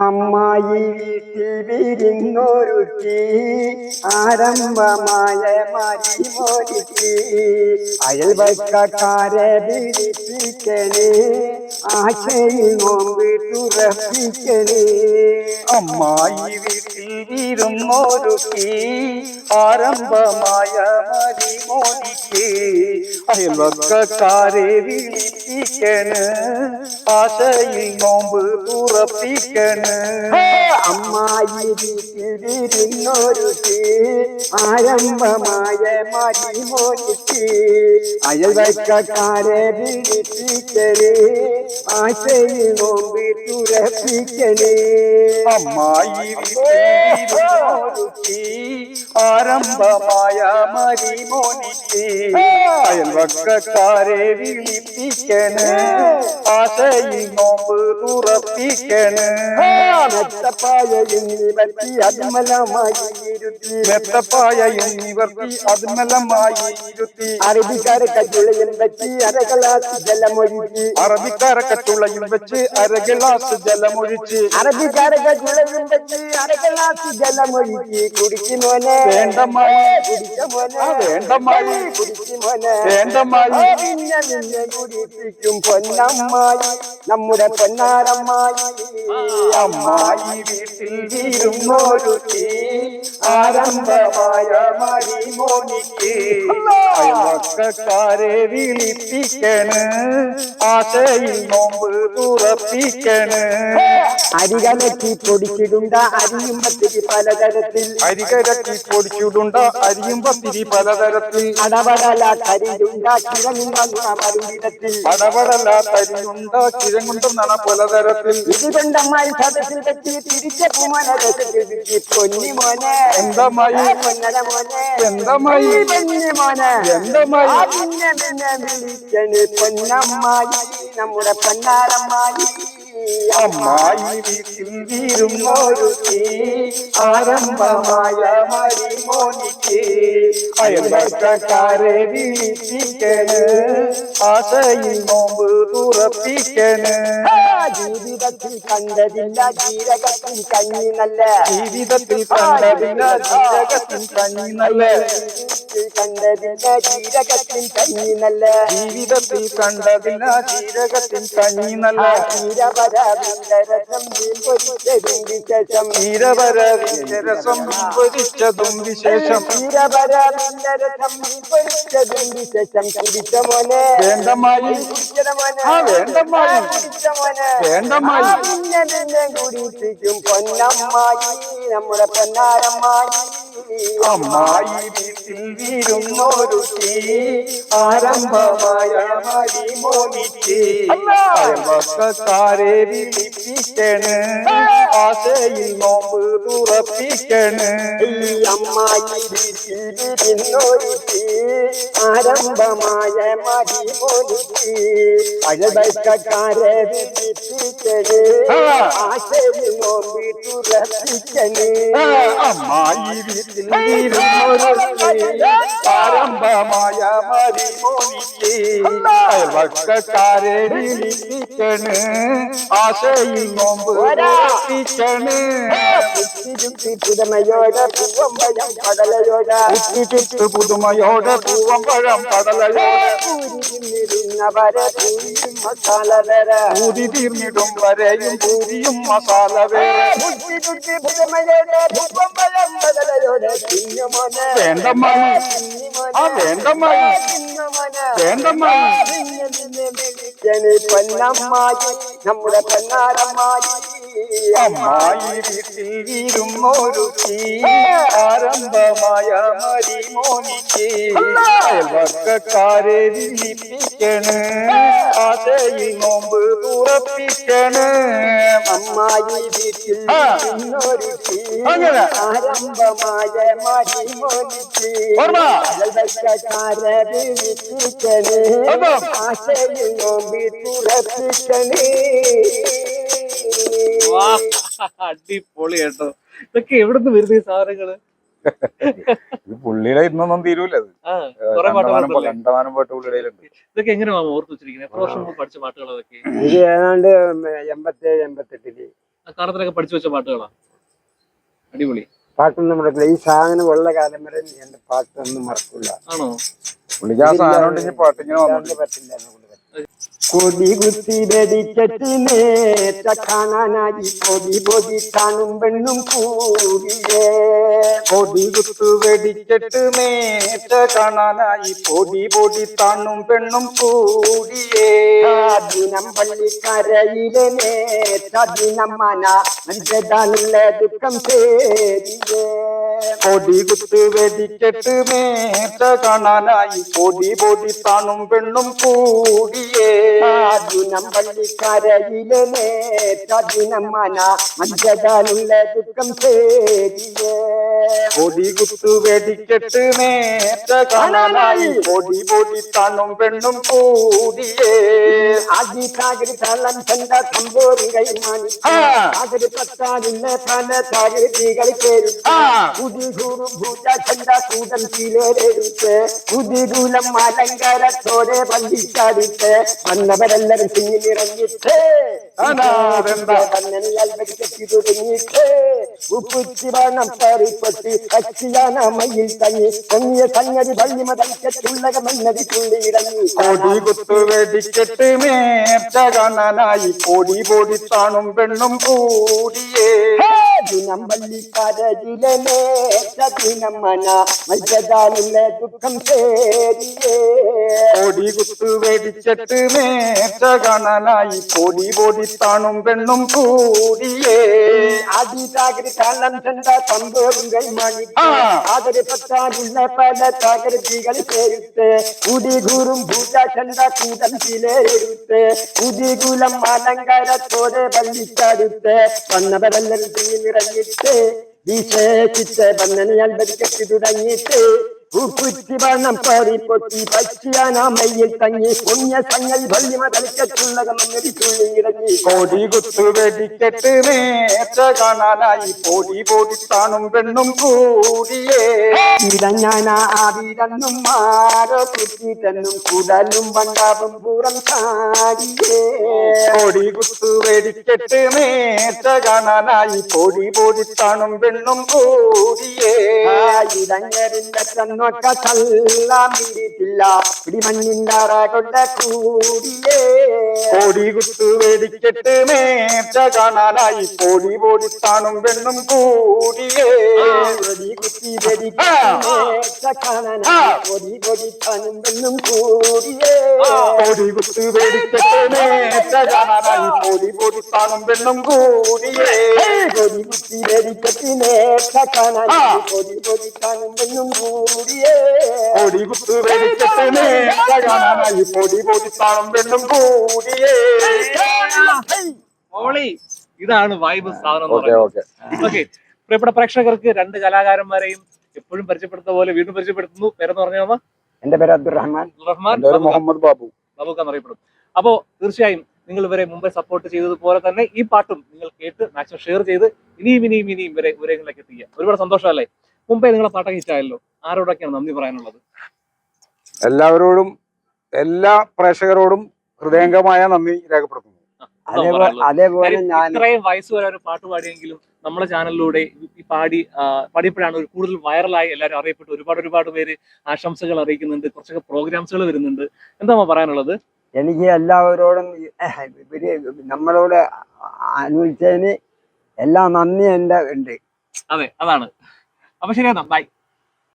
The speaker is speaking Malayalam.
അമ്മായി വീട്ടിൽ വിരുന്നൊരുക്കി ആരംഭമായ മരിമൊരുക്കി അയൽവക്കക്കാരെ വിളിപ്പിക്കണി ആശയിൽ നോമ്പ് തുറപ്പിക്കണേ. അമ്മായി വീട്ടിൽ വിരുന്നൊരുക്കി ആരംഭമായ മരിമോനിക്ക് അയൽവക്കാരെ വിളിപ്പിക്കണ് ആശയിൽ നോമ്പ് തുറപ്പിക്കണ്. അമ്മായി വീട്ടിൽ വിരുന്നൊരുക്കി ആരംഭമായ മരിമൊരുക്കി അയൽവക്കക്കാരെ വിളിപ്പിക്കണേ ആശയിൽ നോമ്പ് തുറപ്പിക്കണേ അമ്മായി ആരംഭമായ മരിമോനിക്ക് അയൽവക്കാരെ വിളിപ്പിക്കണ് ആശയിൽ നോമ്പ് തുറപ്പിക്കണ്. മെത്തപ്പായയും നിവർത്തി അതിമലമായി ഇരുത്തി. മെത്തപ്പായ എന്നിവർത്തി അതിമലമായി ഇരുത്തി. അറബിക്കാരെ കജുളയും വെച്ച് അരകളാസ് ജലമൊഴിച്ച്. അറബിക്കാരെ കച്ചുളയിൽ വെച്ച് അര ഗ്ലാസ് ജലമൊഴിച്ച്. അറബിക്കാരെ വെച്ച് കുടിക്കുമോനെ വേണ്ടമായി വേണ്ടമായി കുടിക്കുമോനെ വേണ്ടമായി ആ, പിന്നെ നിന്നെ കുടിപ്പിക്കും പൊന്നമ്മായി. നമ്മുടെ പൊന്നാരമ്മായി. അമ്മായി വീട്ടിൽ വീരുന്നൊരുത്തി ആരംഭമായ മരിമോനിക്ക് അയൽവക്കാരെ വിളിപ്പിക്കണ്. ആശയിൽ നോമ്പ് തുറപ്പിക്കണ്. അരികലക്കി പൊടിച്ചിടുണ്ട അരിയും പത്തിരി പലതരത്തിൽ. അരികലക്കി പൊടിച്ചിടുണ്ട അരിയും പത്തിരി പലതരത്തിൽ. അടവടല കരിയുണ്ട കിഴങ്ങുണ്ട മരുവിടത്തിൽ പടപടല തരിയുണ്ട കിഴങ്ങുണ്ടും നണ പലതരത്തിൽ. ഇതുകൊണ്ടമ്മായി സദസ്സിൽ വെച്ച് തിരിച്ച പൂമനരസി പൊന്നി മോനെ. എന്തമായി? പൊന്നര മോനെ. എന്തമായി? പൊന്നി മോനെ. എന്തമായി? പിന്നെ പിന്നെ വിളിക്കണ് പൊന്നമ്മായി നമ്മുടെ പൊന്നാരമ്മായി. അമ്മായി വീട്ടിൽ വീരുന്നൊരുത്തി ആരംഭമായ മരിമോനിക്ക് അയൽവക്കാരെ വിളിപ്പിക്കണ് ആശയിൽ നോമ്പ് തുറപ്പിക്കണ്. ജീവിതത്തിൽ കണ്ടതില്ല ജീരകത്തിൽ കഞ്ഞി നല്ല ജീവിതത്തിൽ കണ്ടതില്ല ജീരകത്തിൽ കഞ്ഞി നല്ല ജീവിതത്തിൽ കണ്ടതില്ല ജീരകത്തിൽ കഞ്ഞി നല്ല. ജീവിതത്തിൽ കണ്ടതില്ല ജീരകത്തിൻ കഞ്ഞി നല്ല. വിശേഷം. പൊരിച്ചതും വിശേഷം. ക്ഷീരപരവിന്ദരസം പൊരിച്ചതും വിശേഷം. കുടിച്ച മോനെ. വേണ്ടമായി ആ, വേണ്ടമ്മായി. ആ, പിന്നെ പിന്നെ കുടിപ്പിക്കും പൊന്നമ്മായി. നമ്മുടെ പൊന്നാരമ്മായി. അമ്മായി വീട്ടിൽ വീരുന്നൊരുത്തി ആരംഭമായ മരി അയൽവക്കാരെ വിളിപ്പിക്കണ്. ആശയിൽ നോമ്പ് തുറപ്പിക്കണ്. അമ്മായി വീട്ടിൽ വിരുന്നൊരുക്കി ആരംഭമായ മടിമൊരുക്കി അഴവക്കാരെ വിളിപ്പിക്കണ്. ആശയിൽ നോമ്പ് തുറപ്പിക്കണേ. അമ്മായി ആരംഭമായ മരിമോനിക്ക് അയൽവക്കാരെ വിളിപ്പിക്കണ് ആശയിൽ നോമ്പ് തുറപ്പിക്കണ് പുതുമയോടെ പൂവമ്പഴം കടലയോടെ ചുറ്റു പുതുമയോടെ പൂവം പഴം കടലയോടെ പൂരിരുന്നവരെ പൂരിയും മസാല വരെ പൂതി തീർന്നിടും വരെയും പൂരിയും മസാല വേറെ കുട്ടി കുട്ടി പുതുമയോടെ പൂവമ്പഴം കടലയോടെ തിന്നുമോനെ വേണ്ടമ്മായി ആ വേണ്ടമ്മായി വേണ്ടമ്മായി നമ്മുടെ പൊന്നാരമ്മായി അമ്മായി വീട്ടിൽ വീരുന്നൊരുക്കി ആരംഭമായ മരിമോനിക്ക് അയൽവക്കാരെ വിളിപ്പിക്കണ് ആശയിൽ നോമ്പ് തുറപ്പിക്കണ് അമ്മായി വീട്ടിൽ അങ്ങനെ. ആരംഭമായ മടിമൊരുക്കി ഓർമ്മ. അയൽവക്കക്കാരെ വിളിപ്പിക്കണേ. ആശയിൽ നോമ്പി തുറപ്പിക്കണേ അടിപൊളി കേട്ടോ. ഇതൊക്കെ എവിടുന്ന് വരുന്ന ഈ സാധനങ്ങൾ? ഇത് പുള്ളിയുടെ ഇന്നൊന്നും തീരൂല കണ്ടമാനം പാട്ട് ഇതൊക്കെ എങ്ങനെ ഓർത്ത് വെച്ചിരിക്കുന്നത്? എത്ര വർഷം മുമ്പ് പഠിച്ച പാട്ടുകൾ അതൊക്കെ ഇത് ഏതാണ്ട് എൺപത്തേഴ് എൺപത്തെട്ടിൽ. കാലത്തിലൊക്കെ പഠിച്ചു വെച്ച പാട്ടുകളാ? അടിപൊളി. പാട്ടൊന്നും മറക്കില്ല ഈ സാധനം ഉള്ള കാലം വരെ എന്റെ പാട്ടൊന്നും മറക്കില്ല ആണോ? പുള്ളിക്ക് ആ സാധനം ഉണ്ടെങ്കിൽ പാട്ടിങ്ങനെ പറ്റില്ല കൊടി കുത്തി വെടിക്കെട്ടിനേറ്റ കാണാനായി കൊടി പൊതി കാണും പെണ്ണും കൂടിയേ. കൊടി കുത്തു വെടിക്കെട്ട് മേറ്റ കാണാനായി പൊടി പൊടി താണും പെണ്ണും കൂടിയേ. ദിനം പള്ളിക്കരയിലെ നേറ്റ ദിനം മന മനുഷ്യതാനുള്ള ദുഃഖം തേടിയേ. കൊടി കുത്ത് വെടിക്കെട്ട് മേറ്റ കാണാനായി പൊടി പൊടി താണും പെണ്ണും കൂടിയേ. ദിനം പള്ളിക്കരയിലെ നേറ്റ ദിനം മന അഞ്ചതാനുള്ള ദുഃഖം തേടിയേ പൊടി കുത്തു വെടിക്കെട്ട് മേറ്റ കാണാനായി പൊടി പൊടി തണും പെണ്ണും കൂടിയേ. ആദി സാഗരി തളം ചന്ത സംഭവം കൈമാണി. സാഗരി പത്താനില്ല പല സാഗരികൾ പേരും. പുതികൂറു ഭൂജ ചന്ത കൂടം കീലേരെടുത്ത് പുതികൂലം അലങ്കാരത്തോടെ പള്ളിക്കാടിട്ട് വന്നവരെല്ലാരും വന്നണിയാൽ വെടിക്കെട്ടി തുടങ്ങിയിട്ട് ഉപ്പുച്ചി വേണം പാറിപ്പൊട്ടി മയിൽ തങ്ങി സംഗതി തുള്ളിയിറങ്ങി കുത്തു വെടിക്കെട്ട് പൊടി പെണ്ണും കൂടിയേ. ദിനം പള്ളിക്കാരജിലെ നേറ്റ ദിനം മന മത്സ്യദാനുള്ള ദുഃഖം കോടി കുത്തു വേടിച്ചിട്ട് മേറ്റ കാണാനായി പൊടി പൊടി താണും പെണ്ണും കൂടിയേ. ആദിസാഗരി കാലം ചെണ്ട സന്തോറുകൾ കൈമാണി. ആ. ആദരി പത്താനുള്ള പല സാഗരതികൾ ചേരുത്ത്. കുടികൂറും ഭൂജ ചെണ്ട കൂടം ചിലരെടുത്ത് കുടികുലം അലങ്കാരത്തോടെ പള്ളിച്ചടുത്ത് വന്നവരെല്ലാം തിങ്ങി നിറഞ്ഞിട്ട്. വിശേഷിച്ച് വന്നണിയാൽ വെടിക്കെട്ടി തുടങ്ങിയിട്ട്. ഉപ്പുറ്റി വണ്ണം പാറി പൊട്ടി പച്ചിയാനാമയിൽ തങ്ങി പുണ്യ സംഗതി വല്യമ തലക്കത്തുള്ളകമെന്നതി തുള്ളിയിറങ്ങി പൊടി കുത്തു വെടിക്കെട്ട് മേറ്റ കാണാനായി പോടി പോടിത്താണും പെണ്ണും കൂടിയേ. ഇടഞ്ഞാന ആവിരന്നും മാറോ കുത്തിട്ടെന്നും കുടലും വണ്ടാവും പൂറം താടിയേ കോടി കുത്തു വെടിക്കെട്ട് മേച്ച കാണാനായി പോടി പോടിത്താണും താണും പെണ്ണും കൂടിയേ. ഇടഞ്ഞറിന്റെ തന്നൊക്ക തള്ളാമിരിട്ടില്ല പിടിമണ്ണിണ്ടാറ കൊണ്ട കൂടിയേ. കോടി കുത്തു വെടിക്കെട്ട് മേച്ച കാണാനായി. പൊടി പൊടി താണും പെണ്ണും കൂടിയേ. കൊടി കുത്തി വെടിക്കാനായി ഒടി പൊടി തനും പെണ്ണും കൂടിയേ. കോടി കുത്തു വെടിക്കെട്ട് മേച്ച കാണാനായി. പൊടി പൊടി താണും പെണ്ണും കൂടിയേ. കൊടി കുത്തി വെടിക്കത്തിനെ കാണാനായി. കൊടി പൊടി തനും പെണ്ണും പൊടി കുത്തു മേറ്റ കാണാനായി പൊടി പെണ്ണും കൂടിയേ. ഓളി ഇതാണ് വൈബ് സാധനം ഓക്കെ പ്രിയപ്പെട്ട പ്രേക്ഷകർക്ക് രണ്ട് കലാകാരന്മാരെയും എപ്പോഴും പരിചയപ്പെടുത്തുന്ന പോലെ വീണ്ടും പരിചയപ്പെടുത്തുന്നു. പേരെന്ന് പറഞ്ഞാൽ എന്റെ പേര് അബ്ദുറഹ്മാൻ. റഹ്മാൻ മുഹമ്മദ് ബാബു. നമുക്ക് എന്നറിയപ്പെടും അപ്പോ തീർച്ചയായും നിങ്ങൾ ഇവരെ മുമ്പേ സപ്പോർട്ട് ചെയ്തതുപോലെ തന്നെ ഈ പാട്ടും നിങ്ങൾ കേട്ട് മാക്സിമം ഷെയർ ചെയ്ത് ഇനിയും ഇനിയും ഇനിയും ഇവരെ ഉയരങ്ങളിലേക്ക് എത്തിക്കുക. ഒരുപാട് സന്തോഷമല്ലേ? മുമ്പേ നിങ്ങളെ പാട്ടൊക്കെ ഹിറ്റായല്ലോ ആരോടൊക്കെയാണ് നന്ദി പറയാനുള്ളത്? എല്ലാവരോടും എല്ലാ പ്രേക്ഷകരോടും ഹൃദയംഗമായ നന്ദി രേഖപ്പെടുത്തുന്നു. അതേപോലെ ഇത്രയും വയസ്സ് വരെ ഒരു പാട്ട് പാടിയെങ്കിലും നമ്മുടെ ചാനലിലൂടെ ഈ പാടി പാടിയപ്പോഴാണ് ഒരു കൂടുതൽ വൈറലായി എല്ലാവരും അറിയപ്പെട്ടു. ഒരുപാട് ഒരുപാട് പേര് ആശംസകൾ അറിയിക്കുന്നുണ്ട്. കുറച്ചൊക്കെ പ്രോഗ്രാംസുകൾ വരുന്നുണ്ട്. എന്താ പറയാനുള്ളത്? എനിക്ക് എല്ലാവരോടും ഇവർ നമ്മളോട് അനുഭവിച്ചതിന് എല്ലാ നന്ദി എന്റെ ഉണ്ട്. അതെ അതാണ്. അപ്പൊ ശരി എന്നാ ബൈ